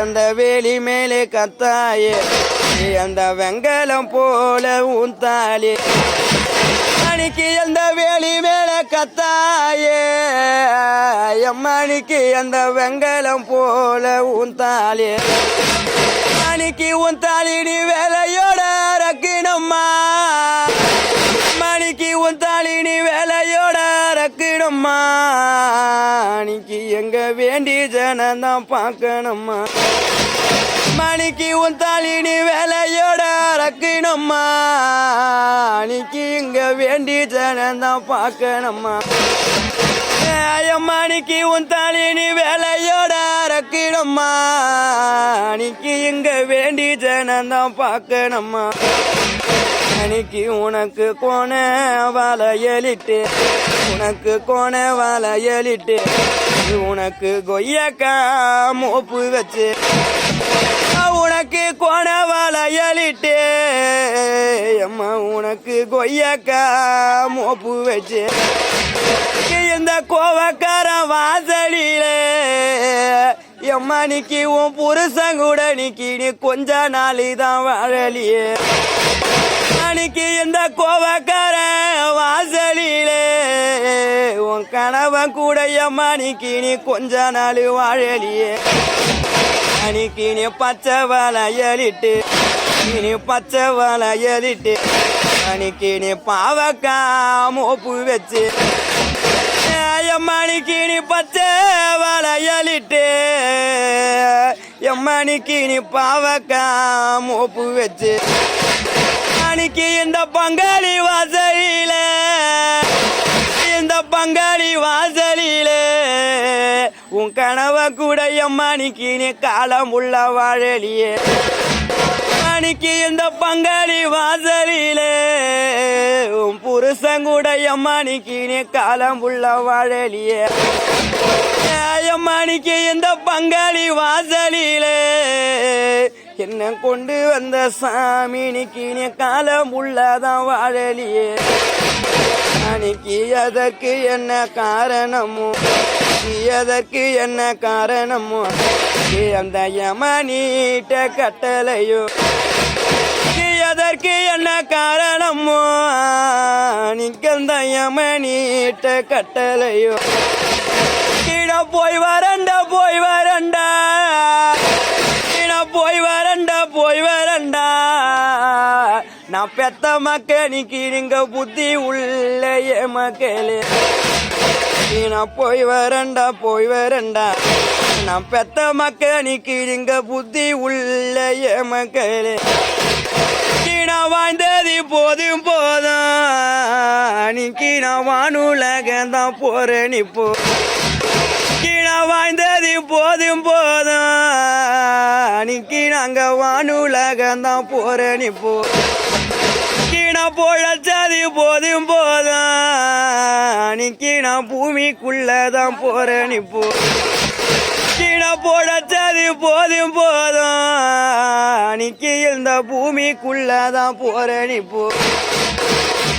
அந்த வேலி மேலே கத்தாயே. அந்த வெங்கலம் போல உன் ஊந்தாலே மணிக்கு அந்த வேலி மேலே கத்தாயே. எம்மணிக்கு அந்த வெங்கலம் போல உன் ஊந்தாலே மணிக்கு உன் தாலி நீ வேலையோட ரக்கினம்மா வேண்டி ஜனந்தான் பார்க்கணும்மா. மணிக்கு உன் தாளினி வேலையோட ரக்கினம்மா அணிக்கு இங்க வேண்டி ஜனந்தான் பார்க்கணும்மா. மணிக்கு உன் தாளினி வேலையோட ரக்கினம்மா அணிக்கு இங்க வேண்டி ஜனந்தான் பார்க்கணும்மா. அன்னைக்கு உனக்கு கோண வலையலிட்டு உனக்கு கோண வலையலிட்டு உனக்கு கொய்யக்கா மோப்பு வச்சு. உனக்கு கோண வலையலிட்டு அம்மா உனக்கு கொய்யக்கா மோப்பு வச்சு. இந்த கோவக்கார வாசலிலே எம்மா நிக்கி உன் புருஷன் கூட நிக்கி நீ கொஞ்ச நாளி தான் வாழலியே. அன்னைக்கு இந்த கோவக்கார வாசலிலே உன் கணவன் கூட எம்மா நீ கொஞ்ச நாள் வாழலியே. அன்னைக்கு நீ பச்சை வலையலிட்டு நீ பச்சை வலையலிட்டு அன்னைக்கு நீ பாவக்கா மோப்பு வச்சு. எம்மணிக்கு நீ பச்சை வலையலிட்டு எம்மணிக்கு நீ பாவக்கா மோப்பு வச்சு. அன்னைக்கு இந்த பங்காளி வாசலில இந்த பங்காளி வாசலிலே உன் கனவ கூட எம்மணிக்கு நீ காலம் உள்ள வாழலியே. மணிக்கு இந்த பங்காளி வாசலிலே உன் புருஷன் கூட எம்மணிக்கு நீ காலம் உள்ள வாழலியே எம்மணிக்கு இந்த பங்காளி வாசலிலே என்ன கொண்டு வந்த சாமி நீ காலம் உள்ளதான் வாழலியே. அன்னைக்கு அதற்கு என்ன காரணமோ? எதற்கு என்ன காரணமோ? அந்த யமனீட்ட கட்டளையோ? எதற்கு என்ன காரணமோ? நிக்கந்த யமனீட்ட கட்டளையோ? கீழே போய் வரண்ட நான் பெத்த மக்களுக்கு நீங்க புத்தி உள்ளே என் மக்களே நான் போய் வரண்டா போய் வரண்டா நான் பெத்த மக்களுக்கு நீங்க புத்தி உள்ளே மக்களே. போதும் போதும். அன்னைக்கு நான் வானுலகம் போறேன் இப்போ கீழே வாழ்ந்தது போதும் போதும். அன்னைக்கு நாங்க வானுலகம் போறேன் இப்போ கீழே பொழச்சது போதும் போதும். அன்னைக்கு நான் பூமிக்குள்ள தான் போறேன் இப்போ கீழே பொழச்சது போதும் போதும். மணிக்கு இந்த பூமிக்குள்ளதான் போரணி போ